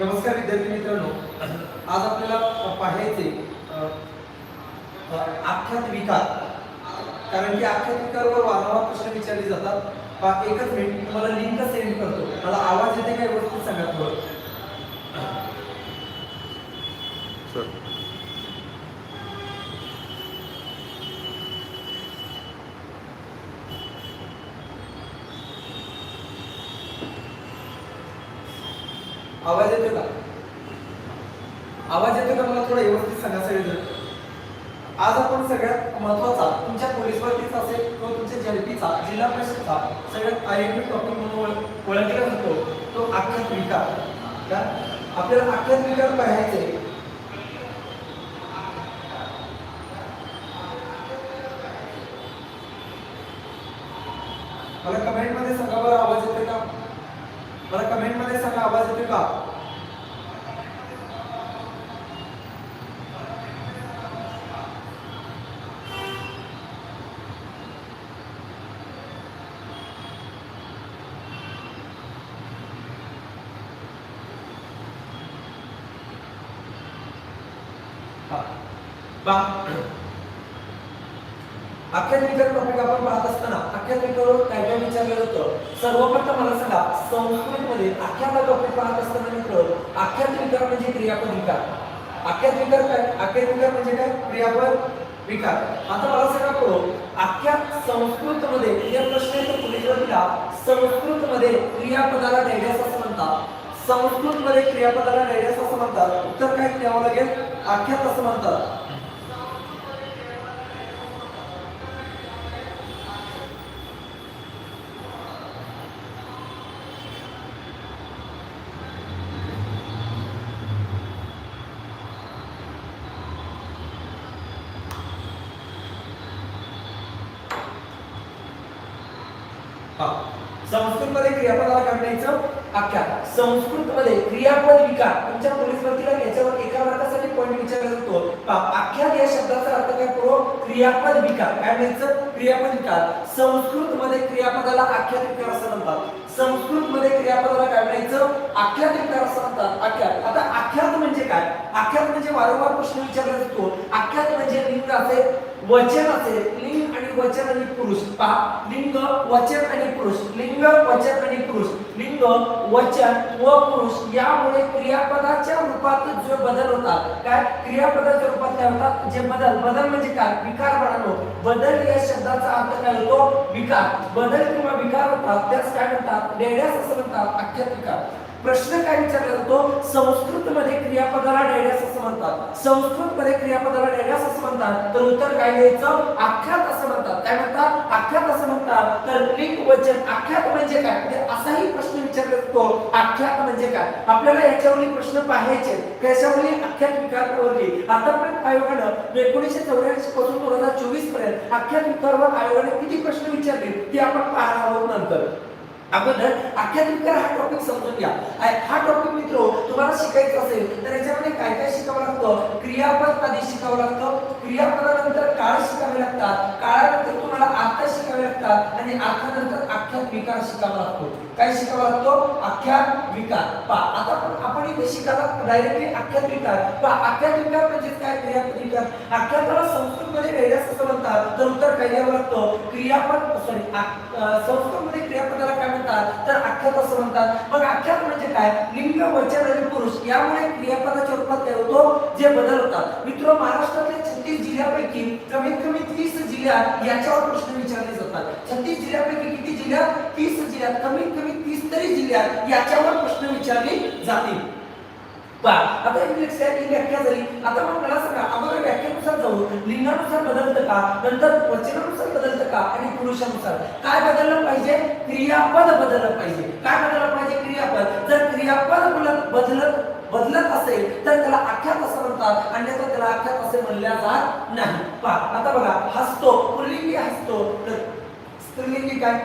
नमस्कार विद्यार्थी मित्रांनो. आज आपल्याला पाहायचे आख्यात विकार. कारण की आख्यात विकारवर वारंवार प्रश्न विचारले जातात. एकच मिनिट मी तुम्हाला लिंक सेंड करतो. मला आवाज येते काय गोष्टी सांगा थोडं सर आवाज येतो का आवाज येतो का मला थोडं व्यवस्थित सांगा सगळेजण आज आपण सगळ्यात महत्त्वाचा तुमच्या पोलीस भरतीचा असेल किंवा तुमच्या झडपीचा जिल्हा परिषदचा सगळ्यात आयएमपी टॉपिक म्हणून ओळख- ओळखला जातो तो आख्यात विकार का? आपल्याला अकरा विकार पाहायचे मला कमेंटमध्ये सांगा बरं आवाज येते का? मला कमेंटमध्ये सांगा आवाज येते का हा. पहा. आख्यात्मिक टॉपिक आपण पाहत असताना आख्यात्मिकावर काय काय विचारलं जातं सर्वप्रथम मला सांगा संस्कृतमध्ये आख्यात टॉपिक पाहत असताना मित्र आख्यात म्हणजे क्रियापद विकार आख्यात काय? आख्यात म्हणजे काय? क्रियापद विकार आता मला सांगा कळो आख्यात संस्कृतमध्ये या प्रश्नाचं पुढील संस्कृतमध्ये क्रियापदाला डॅडॅस असं म्हणतात. संस्कृतमध्ये क्रियापदाला डॅडॅस असं म्हणतात. उत्तर काय? द्यावं लागेल. आख्यात असं म्हणतात हा. संस्कृतमध्ये क्रियापदाला काढण्याचं आख्या संस्कृतमध्ये क्रियापद विकार. तुमच्या पोलीस भरतीला याच्यावर एका वर्गासाठी पॉईंट विचारला जातो आख्यात या शब्दाचा अर्थ काय करतो क्रियापद विकार. काय म्हणायचं? क्रियापद विकार. संस्कृतमध्ये क्रियापदाला आख्यात विकार असं म्हणतात. संस्कृतमध्ये क्रियापदाला काय म्हणायचं? आख्यात विकार असं म्हणतात. आख्यात आता आख्यात म्हणजे काय? आख्यात म्हणजे वारंवार प्रश्न विचारला जातो आख्यात म्हणजे लिंग असेल वचन असेल लिंग आणि वचन आणि पुरुष. पहा लिंग वचन आणि पुरुष. लिंग वचन आणि पुरुष. लिंग वचन व पुरुष यामुळे क्रियापदाच्या रूपात जो बदल होतात काय? क्रियापदाच्या रूपात काय होतात जे बदल. बदल म्हणजे काय? विकार बनवणं बदल या शब्दाचा अर्थ काय होतो? विकार. बदल किंवा विकार होतात त्यास काय म्हणतात? डेड्यास असं म्हणतात आख्यात विकार प्रश्न काय विचारला जातो संस्कृतमध्ये क्रियापदाला डॅडॅस असं म्हणतात. संस्कृतमध्ये क्रियापदाला डॅडॅस असं म्हणतात तर उत्तर काय द्यायचं? आख्यात असं म्हणतात. काय म्हणतात? आख्यात असं म्हणतात. तर लिंग वचन आख्यात म्हणजे काय? म्हणजे असाही प्रश्न विचारला जातो आख्यात म्हणजे काय? आपल्याला याच्यावरील प्रश्न पाहायचे कशावरील आख्यात विकारावरली आतापर्यंत आयोगानं एकोणीशे चौऱ्याऐंशी पासून दोन हजार चोवीसपर्यंत आख्यात विकारावर आयोगाने किती प्रश्न विचारले ते आपण पाहणार आहोत नंतर. अगोदर आख्यात्मिकार हा टॉपिक समजून घ्या. हा टॉपिक मित्र तुम्हाला शिकायचं असेल तर याच्यामध्ये काय काय शिकावं लागतं? क्रियापद आधी शिकावं लागतं. क्रियापदानंतर काळ शिकावे लागतात. काळानंतर तुम्हाला अर्थ शिकावे लागतात. आणि अर्थानंतर आख्यात विकार शिकावा लागतो. काय शिकावा लागतो आख्यात विकार पा आता पण आपण इथे शिकायला डायरेक्टली आख्यात विकार पा आख्यात विकार म्हणजे काय? क्रियापद विकार आख्याताला संस्कृतमध्ये वेगळ्याच असं म्हणतात. तर उत्तर काय लागतो क्रियापद सॉरी संस्कृतमध्ये क्रियापदाला काय म्हणतात? तर आख्यात असं म्हणतात. मग आख्यात म्हणजे काय? लिंग वचन आणि पुरुष यामुळे क्रियापदाच्या रूपात काय होतो? जे बदल होतात. मित्र महाराष्ट्रातले छत्तीस जिल्ह्यापैकी कमीत कमी तीस जिल्ह्यात याच्यावर प्रश्न विचारले जातात. छत्तीस जिल्ह्यापैकी किती जिल्ह्यात तीस जिल्ह्यात कमीत कमी तीस तरी जिल्ह्यात याच्यावर प्रश्न विचारले जातील. आता व्याख्या झाली. आता मग मला सांगा अगोदर व्याख्यानुसार जाऊ. लिंगानुसार बदलतं का? नंतर वचनानुसार बदलतं का? आणि पुरुषानुसार? काय बदललं पाहिजे? क्रियापद बदललं पाहिजे. काय बदललं पाहिजे? क्रियापद. जर क्रियापद बदलत बदलत बदलत असेल तर त्याला आख्यात असं म्हणतात अन्यथा त्याला आख्यात असे म्हणल्या जात नाही. पहा आता बघा हसतो पुल्लिंगी हसतो. तर स्त्रीलिंगी काय?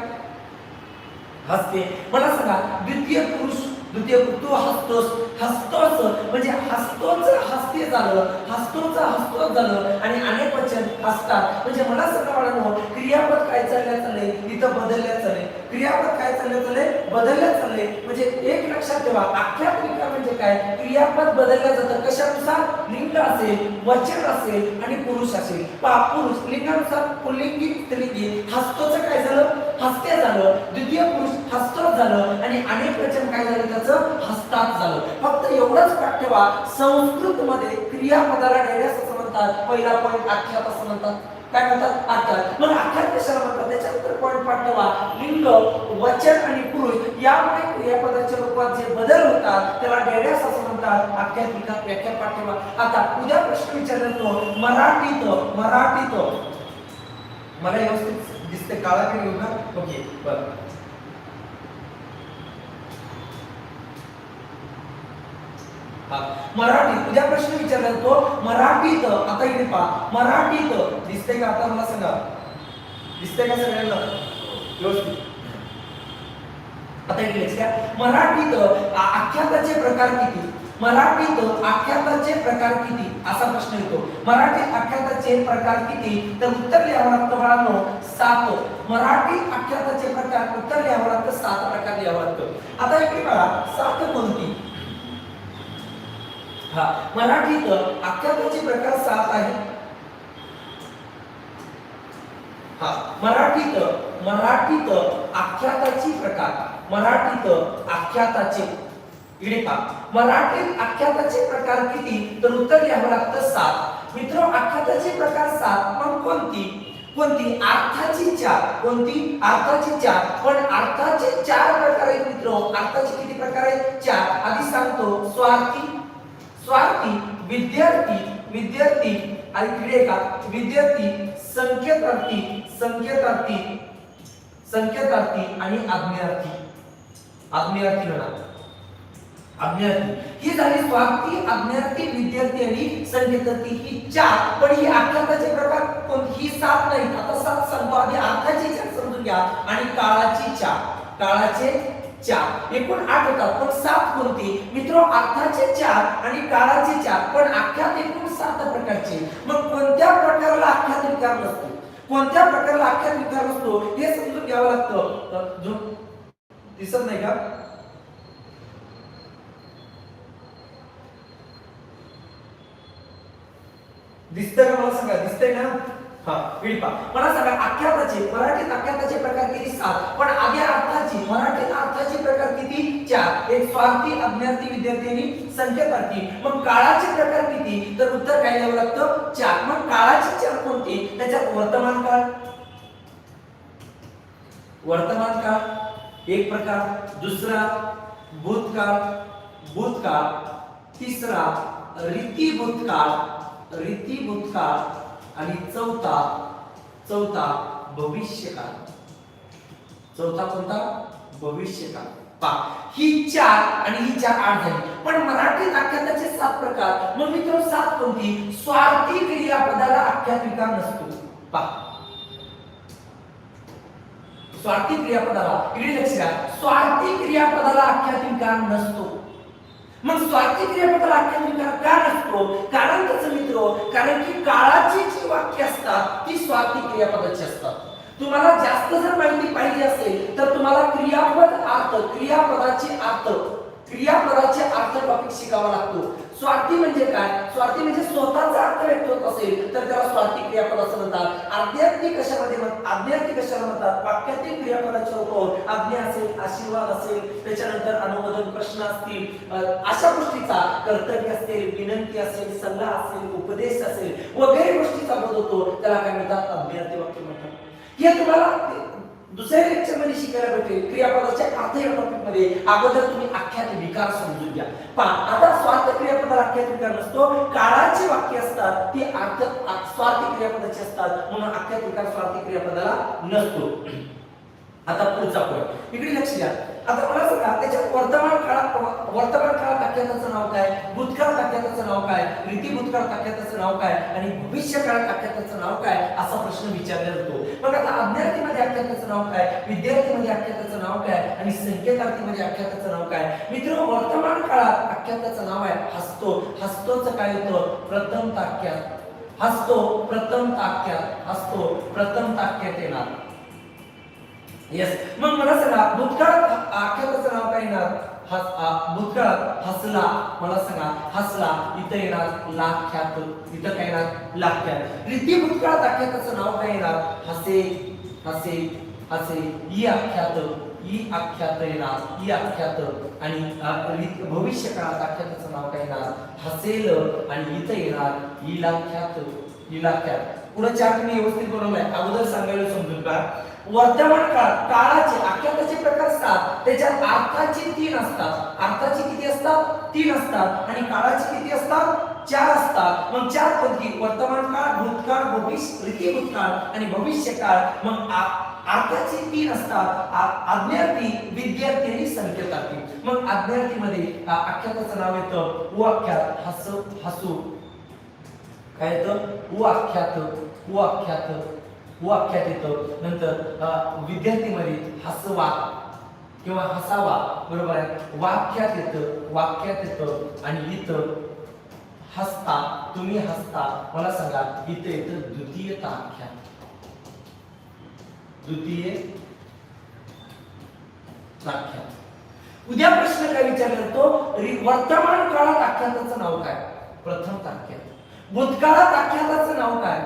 हसते. मला सांगा द्वितीय पुरुष द्वितीय तू हसतोस हसतोच म्हणजे हसतोच हसते झालं हसतोच हसतोच झालं आणि अनेक वचन हसतात. म्हणजे मला सांगा मला क्रियापद काय चालल्या चाललंय? इथं बदलल्या चाललंय. क्रियापद काय चालले बदलल्या म्हणजे एक लक्षात ठेवा आख्यात्मिका म्हणजे काय? क्रियापद बदलल्या जातं. कशानुसार? लिंग असेल वचन असेल आणि पुरुष असेल. पा पुरुष. लिंगानुसार पुल्लिंगी स्त्रीलिंगी. हस्तोचं काय झालं? हस्ते झालं. द्वितीय पुरुष हसतोच झालं आणि अनेक वचन काय झालं? त्याचं हस्तात झालं. फक्त एवढंच पाठ ठेवा संस्कृत मध्ये क्रियापदाला डायरेक्ट असं म्हणतात. पहिला पॉईंट आख्यात असं म्हणतात. काय म्हणतात? आकार मग आख्यात कशाला म्हणतात त्याच्यानंतर पॉईंट पाठवा लिंग वचन आणि पुरुष यामुळे क्रियापदाच्या रूपात जे बदल होतात त्याला डेड्यास असं म्हणतात. आख्यात्मिका व्याख्या पाठवा. आता उद्या प्रश्न विचारतो मराठीत मराठीत. मला व्यवस्थित दिसते काळा की ओके बरं. मराठी मराठीत उद्या प्रश्न विचारला जातो मराठीत आता इथे पहा मराठीत दिसते का आता? मला सांगा. दिसते का सगळ्यांना? व्यवस्थित. आता इथे मराठीत आख्याताचे प्रकार किती? मराठीत आख्याताचे प्रकार किती? असा प्रश्न येतो. मराठीत आख्याताचे प्रकार किती? तर उत्तर लिहावं लागतं बाळांनो सात. मराठी आख्याताचे प्रकार उत्तर लिहावं लागतं सात प्रकार लिहावं लागतं. आता इकडे बघा सात कोणती? हा मराठीत आख्याताचे प्रकार सात आहेत हा मराठीत मराठीत आख्याताची प्रकार मराठीत आख्याताचे. इकडे पहा मराठीत आख्याताचे प्रकार किती? तर उत्तर लिहावं लागतं सात. मित्र आख्याताचे प्रकार सात पण कोणती? कोणती? अर्थाची चार. कोणती? अर्थाची चार. पण अर्थाचे चार प्रकार आहेत मित्र. अर्थाचे किती प्रकार आहेत? चार. आधी सांगतो स्वार्थी विद्यार्थी विद्यार्थी आणि इकडे का विद्यार्थी संकेतार्थी संकेतार्थी संकेतार्थी आणि आज्ञार्थी. आज्ञार्थी म्हणा. आज्ञार्थी. ही झाली स्वार्थी आज्ञार्थी विद्यार्थी आणि संकेतार्थी. ही चार पण ही आख्याताचे प्रकार कोण ही सात नाही आता सात सांगतो आधी अर्थाची चार समजून घ्या आणि काळाची चार. काळाचे चार. एकूण आठ होतात पण सात कोणती? मित्र अर्थाचे चार आणि काळाचे चार. पण आख्यात एकूण सात प्रकारचे. मग कोणत्या प्रकाराला आख्यात विकार नसतो? कोणत्या प्रकाराला आख्यात विकार नसतो? हे समजून घ्यावं लागतं. दिसत नाही का? दिसतंय का? मला सांगा. दिसतंय ना? विळपा. मला सांगा आख्याताचे मराठीत आख्याताचे प्रकार किती सात? पण आग्या अर्थाची मराठीत अर्थाचे प्रकार किती? चार. एक स्वार्थी अज्ञार्थी विद्यार्थ्यांनी आणि मग काळाचे प्रकार किती? तर उत्तर काय द्यावं लागतं? चार. मग काळाची चार कोणती? त्याच्यात वर्तमान काळ वर्तमान काळ एक प्रकार दुसरा भूतकाळ भूतकाळ तिसरा रीती भूतकाळ रीती भूतकाळ आणि चौथा चौथा भविष्यकाळ. चौथा कोणता? भविष्यकाळ. पा ही चार आणि ही चार आठ झाली पण मराठीत आख्याताचे सात प्रकार. मग मित्र सात कोणती? स्वार्थी क्रियापदाला आख्यात नसतो. पा स्वार्थी क्रियापदाला इकडे लक्ष द्या. स्वार्थी क्रियापदाला आख्यात नसतो. मग स्वार्थी क्रियापदाला आख्यात का नसतो कारण त्याचं मित्र कारण की काळाची जी वाक्य असतात ती स्वार्थी क्रियापदाची असतात. तुम्हाला जास्त जर माहिती पाहिजे असेल तर तुम्हाला क्रियापद अर्थ क्रियापदाचे अर्थ क्रियापदाचे अर्थ टॉपिक शिकावा लागतो. स्वार्थी म्हणजे काय? स्वार्थी म्हणजे स्वतःचा अर्थ व्यक्त होत असेल तर त्याला स्वार्थी क्रियापद असं म्हणतात. आध्यात्मिक कशामध्ये म्हणतात कशाला म्हणतात? वाक्यातील क्रियापदाच्या रूपावर आज्ञा असेल आशीर्वाद असेल त्याच्यानंतर अनुमोदन प्रश्न असतील. अशा गोष्टीचा कर्तव्य असेल विनंती असेल सल्ला असेल उपदेश असेल वगैरे गोष्टीचा बोध होतो. त्याला काय म्हणतात? अज्ञार्थी वाक्य म्हणतात. हे तुम्हाला दुसऱ्या लेक्चरमध्ये शिकायला भेटेल. क्रियापदाच्या अर्थ या टॉपिकमध्ये अगोदर तुम्ही आख्यात विकार समजून घ्या. पहा आता स्वार्थ क्रियापदाला आख्यात विकार नसतो. काळाची वाक्य असतात ती अर्थ स्वार्थ क्रियापदाची असतात. म्हणून आख्यात विकार स्वार्थ क्रियापदाला नसतो. आता पुढचा पॉईंट इकडे लक्ष द्या. आता मला सांगा त्याच्यात वर्तमान काळात वर्तमान काळात आख्याताचं नाव काय? भूतकाळ आख्याताचं नाव काय? रीती भूतकाळ आख्याताचं नाव काय? आणि भविष्य काळात आख्याताचं नाव काय? असा प्रश्न विचारला जातो. मग आता अज्ञार्थीमध्ये आख्याताचं नाव काय? विद्यार्थीमध्ये आख्याताचं नाव काय? आणि संकेतार्थीमध्ये आख्याताचं नाव काय? मित्र वर्तमान काळात आख्याताचं नाव आहे हसतो. हसतोच काय होतं? प्रथम ताक्यात. हसतो प्रथम ताक्यात. हसतो प्रथम ताक्यात येणार. येस मग मला सांगा भूतकाळात आख्याताचं नाव काय येणार? भूतकाळात हसला. मला सांगा हसला. इथं येणार लाख्यात. इथं काय येणार? लाख्यात. रीती भूतकाळात आख्याताचं नाव काय येणार? हसे हसे हसे. ई आख्यात ई आख्यात येणार. ई आख्यात. आणि भविष्य काळात आख्याताचं नाव काय येणार? हसेल. आणि इथं येणार ई लाख्यात. ई लाख्यात. पुढे चार तुम्ही व्यवस्थित बनवलाय अगोदर सांगायला समजून का वर्तमान काळ काळाचे आख्याताचे प्रकार असतात त्याच्यात अर्थाचे तीन असतात. अर्थाचे किती असतात? तीन असतात. आणि काळाचे किती असतात? चार असतात. मग चार पद्धती वर्तमान काळ भूतकाळ भविष्य रीती भूतकाळ आणि भविष्य काळ. मग आ- अर्थाचे तीन असतात. आ- आज्ञार्थी विद्यार्थी आणि संकेतार्थी. मग आज्ञार्थीमध्ये आ, आख्याताचं नाव येतं. उ आख्यात हस. हसू काय येतं? उ आख्यात उ आख्यात येतं. नंतर विद्यार्थीमध्ये हसवा किंवा हसावा बरोबर आहे? वाक्यात येतं वाक्यात येतं आणि इथं हसता तुम्ही हसता. मला सांगा इथं येतं द्वितीय ताख्यात द्वितीय ताख्यात उद्या प्रश्न काय विचारला जातो वर्तमान काळात आख्याताचं नाव काय? प्रथम ताख्यात भूतकाळात आख्याताचं नाव काय?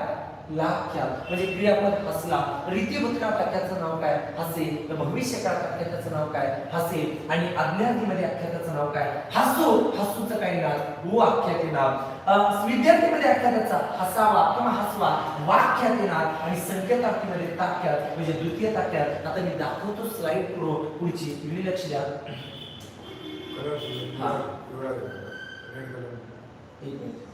लाख्यात म्हणजे क्रियापद हसला. रीती भूतकाळात आख्याताचं नाव काय? हसे तर भविष्य काळात आख्याताचं नाव काय? हसे आणि अज्ञातीमध्ये आख्याताचं नाव काय? हसू. हसूचं काय येणार उ आख्यात येणार अ, विद्यार्थीमध्ये आख्याताचा हसावा किंवा हसवा वाक्यात येणार आणि संकेतार्थीमध्ये ताक्यात म्हणजे द्वितीय ताक्यात आता मी दाखवतो स्लाइड पुढची. इकडे लक्ष द्या. हा. एक मिनिट.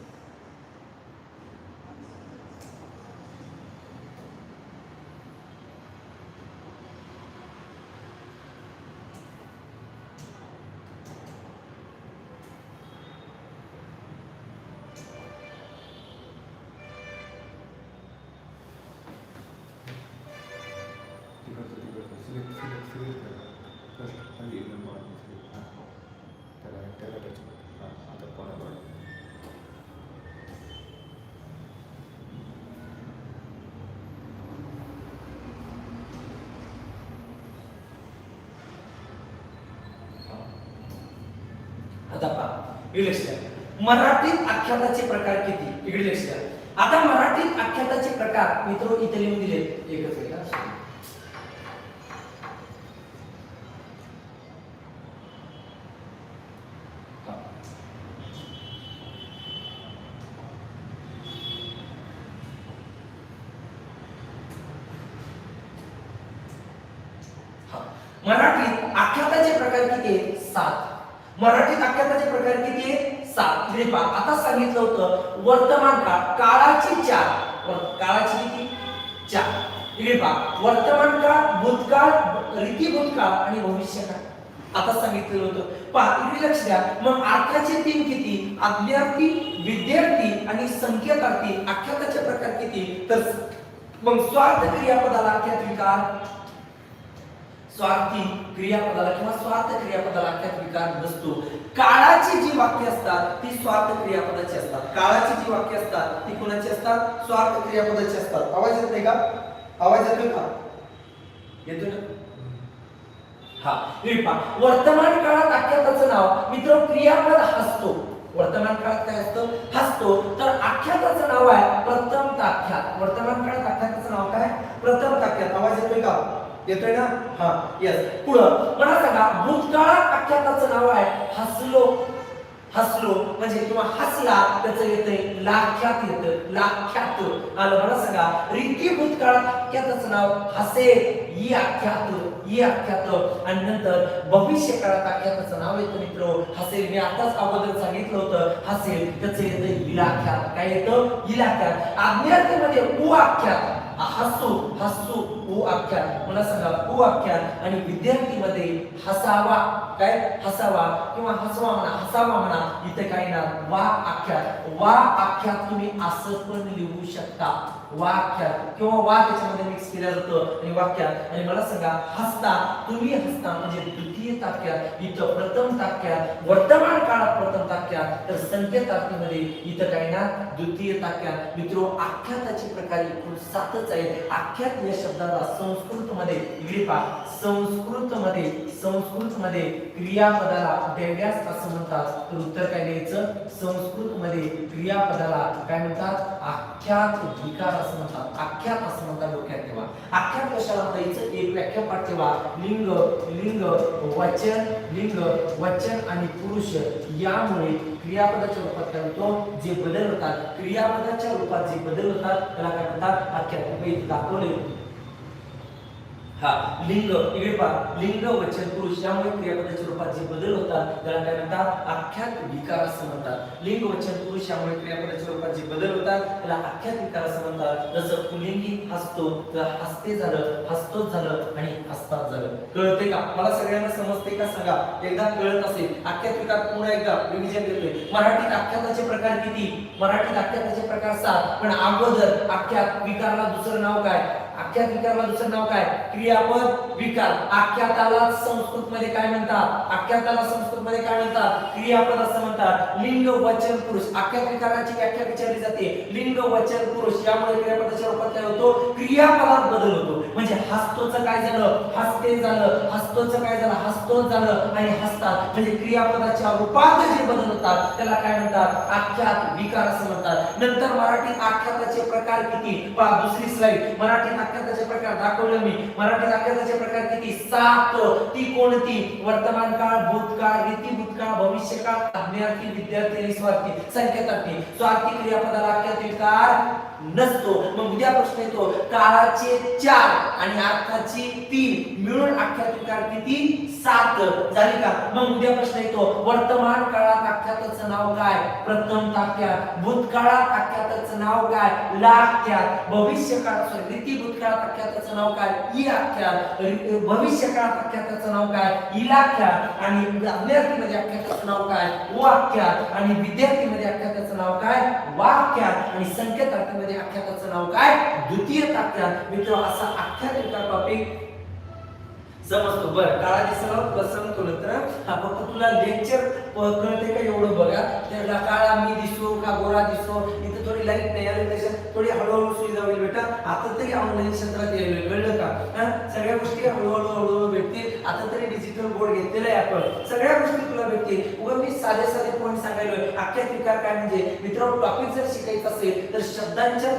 इकडे लक्ष द्या मराठीत आख्याताचे प्रकार किती? इकडे लक्ष द्या आता मराठीत आख्याताचे प्रकार मित्र इथे लिहून दिले. एकच आहे मराठीत आख्याताचे प्रकार किती? सात. मराठीत आख्याताचे प्रकार किती आहेत सात. म्हणजे पहा आता सांगितलं होतं वर्तमान काळ काळाची चार काळाची किती? चार इकडे पहा वर्तमान काळ भूतकाळ रीती भूतकाळ आणि भविष्य काळ आता सांगितलेलं होतं. पहा इकडे लक्ष द्या. मग आख्याचे तीन किती? अज्ञार्थी विद्यार्थी आणि संकेतार्थी. आख्याताचे प्रकार किती? तर मग स्वार्थ क्रियापदाला आख्यात विकार स्वार्थी क्रियापदाला किंवा स्वार्थ क्रियापदाला त्यात विकार नसतो. काळाची जी वाक्य असतात ती स्वार्थ क्रियापदाची असतात. काळाची जी वाक्य असतात ती कोणाची असतात? स्वार्थ क्रियापदाची असतात. आवाज येत नाही का? आवाज येतो का? येतो ना? हा. पहा. वर्तमान काळात आख्याताचं नाव मित्र क्रियापद हसतो. वर्तमान काळात काय असतं? हसतो. तर आख्याताचं नाव आहे प्रथम ताख्यात. वर्तमान काळात आख्याताचं नाव काय? प्रथम ताख्यात. आवाज येतोय का? येतोय ना? हा येस पुढं. मला सांगा भूतकाळात आख्याताचं नाव आहे हसलो. हसलो. म्हणजे किंवा हसला त्याचं येतंय लाख्यात येतं. लाख्यात. आलं मला सांगा. रिकी भूतकाळात आख्याताचं नाव हसे. ई आख्यात ई आख्यात. आणि नंतर भविष्य काळात आख्याताचं नाव येतं मित्र. हसेल. मी आताच अगोदर सांगितलं होतं. हसेल त्याचं येतं इलाख्यात. काय येतं? इलाख्यात. आज्ञार्थीमध्ये उ आख्यात हसू हसू उ आख्यान. मला सांगा उ आख्यान आणि विद्यार्थीमध्ये हसावा. काय? हसावा किंवा हसवा म्हणा हसावा म्हणा इथे काय ना वा आख्यान. वा आख्यात तुम्ही असं पण लिहू शकता. वाक्यात किंवा वाक याच्यामध्ये मिक्स केलं जातं आणि वाक्यात. आणि मला सांगा हसता तुम्ही हसता म्हणजे द्वितीय ताक्यात इथं प्रथम ताक्यात वर्तमान काळात प्रथम ताक्यात तर संकेतार्थीमध्ये इथं काय ना द्वितीय ताक्यात मित्रो आख्याताचे प्रकार एकूण सातच आहेत. आख्यात या शब्दाला संस्कृत मध्ये इकडे पहा संस्कृत मध्ये संस्कृत मध्ये क्रियापदाला देव्यास असं म्हणतात. तर उत्तर काय द्यायचं? संस्कृत मध्ये क्रियापदाला काय म्हणतात? आख्यात विकार असं म्हणतात आख्यात असं म्हणतात डोक्यात ठेवा आख्यात कशाला म्हणायचं एक व्याख्या पाठ ठेवा. लिंग लिंग वचन लिंग वचन आणि पुरुष यामुळे क्रियापदाच्या रूपात काय होतो? जे बदल होतात क्रियापदाच्या रूपात जे बदल होतात त्याला काय म्हणतात? आख्यात मी इथे दाखवले हा लिंग इकडे पहा. लिंग वचन पुरुष यामुळे क्रियापदाच्या रूपात जे बदल होतात त्याला काय म्हणतात? आख्यात विकार असं म्हणतात. लिंग वचन पुरुष यामुळे क्रियापदाच्या रूपात जे बदल होतात त्याला आख्यात विकार असं म्हणतात. जसं पुलिंगी हसतो तर हसते झालं हसतोच झालं आणि हसतात झालं. कळते का? मला सगळ्यांना समजते का? सांगा. एकदा कळत असेल. आख्यात विकार पुन्हा एकदा रिव्हिजन देतोय मराठीत आख्याताचे प्रकार किती? मराठीत आख्याताचे प्रकार सात. पण अगोदर आख्यात विकारला दुसरं नाव काय? आख्यात विकारला दुसरं नाव काय? क्रियापद विकार आख्याताला संस्कृत मध्ये काय म्हणतात? आख्याताला संस्कृत मध्ये काय म्हणतात? क्रियापद असं म्हणतात. लिंग वचन पुरुष. आख्यात विकाराची व्याख्या विचारली जाते. लिंग वचन पुरुष यामुळे क्रियापदाच्या रूपात काय होतो? क्रियापदात बदल होतो. म्हणजे हस्तोचं काय झालं? हस्ते झालं. हस्तोचं काय झालं? हस्तो झालं. आणि हसतात. म्हणजे क्रियापदाच्या रूपात जे बदल होतात त्याला काय म्हणतात? आख्यात विकार असं म्हणतात. नंतर मराठी आख्याताचे प्रकार किती? पहा दुसरी स्लाइड मराठी आख्याताचे प्रकार दाखवलं मी. मराठीत आख्याताचे प्रकार किती? सात. ती कोणती? वर्तमान काळ भूतकाळ रीती भूतकाळ भविष्यकाळ अज्ञार्थी विद्यार्थी आणि स्वार्थी. संकेतार्थी स्वार्थी क्रियापदाला आख्यात विकार नसतो. मग उद्या प्रश्न येतो काळाचे चार आणि अर्थाची तीन. मिळून आख्यात किती? सात. झाली का? मग उद्या प्रश्न येतो वर्तमान काळात आख्यातच नाव काय? प्रथम ताक्यात भूतकाळात आख्यातच नाव काय? लाख्यात भविष्य काळात रीती भूतकाळात आख्याताचं नाव काय? इ आख्यात रि- भविष्य काळात आख्याताचं नाव काय? इलाख्यात आणि विद्यार्थीमध्ये आख्याताचं नाव काय? वाक्यात. आणि विद्यार्थीमध्ये आख्याताचं नाव काय? वाक्यात. आणि संकेतार्थीमध्ये आख्याताचं नाव काय? द्वितीय ताक्यात मित्र असा आख्यात विकार टॉपिक समजतो. बरं काळा दिसला प्रसंग तुला तर हा फक्त तुला लेक्चर कळते का एवढं बघा? त्याला काळा मी दिसो का गोरा दिसो इथे थोडी लाइट नाही आली त्याच्यात थोडी हळूहळू सुविधा होईल बेटा आता तरी ऑनलाईन क्षेत्रात यायला कळलं का? सगळ्या गोष्टी हळूहळू हळूहळू भेटतील. आता तरी डिजिटल बोर्ड घेतलेला आहे आपण. सगळ्या गोष्टी तुला भेटतील. उगा मी साधे साधे पॉईंट सांगायलोय. आख्यात विकार काय म्हणजे मित्रांनो टॉपिक जर शिकायचं असेल तर शब्दांच्या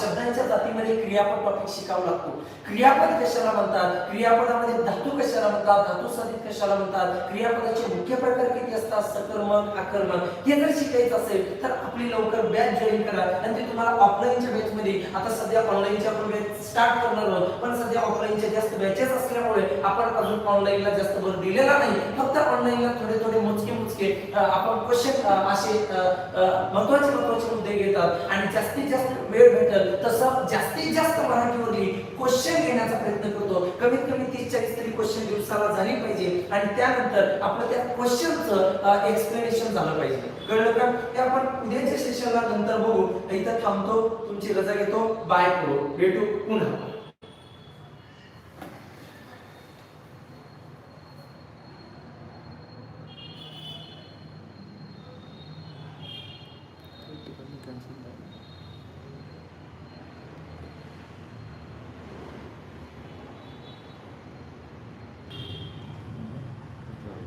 शब्दांच्या जातीमध्ये क्रियापद टॉपिक शिकावा लागतो. क्रियापद कशाला म्हणतात? क्रियापदामध्ये धातू कशाला म्हणतात? धातू साधित कशाला म्हणतात? क्रियापदाचे मुख्य प्रकार किती असतात? सकर्मक आकर्मक. हे जर शिकायचं असेल तर आपली लवकर बॅच जॉईन करा. आणि ते तुम्हाला ऑफलाईनच्या बॅच मध्ये आता सध्या ऑनलाईनच्या आपण बॅच स्टार्ट करणार आहोत. पण सध्या ऑफलाईनच्या जास्त बॅचेस असल्यामुळे आपण अजून ऑनलाईनला जास्त भर दिलेला नाही फक्त ऑनलाईनला थोडे थोडे मोजके मोजके आपण क्वेश्चन असे महत्त्वाचे महत्त्वाचे मुद्दे घेतात आणि जास्तीत जास्त वेळ भेटेल तसं जास्तीत जास्त मराठीवरली क्वेश्चन घेण्याचा प्रयत्न करतो. कमीत कमी तीस चाळीस तरी क्वेश्चन दिवसाला झाली पाहिजे आणि त्यानंतर आपलं त्या क्वेश्चनचं एक्सप्लेनेशन झालं पाहिजे. कळलं का? ते आपण उद्याच्या सेशनला नंतर बघू. इथं थांबतो तुमची रजा घेतो. बाय करू भेटू पुन्हा.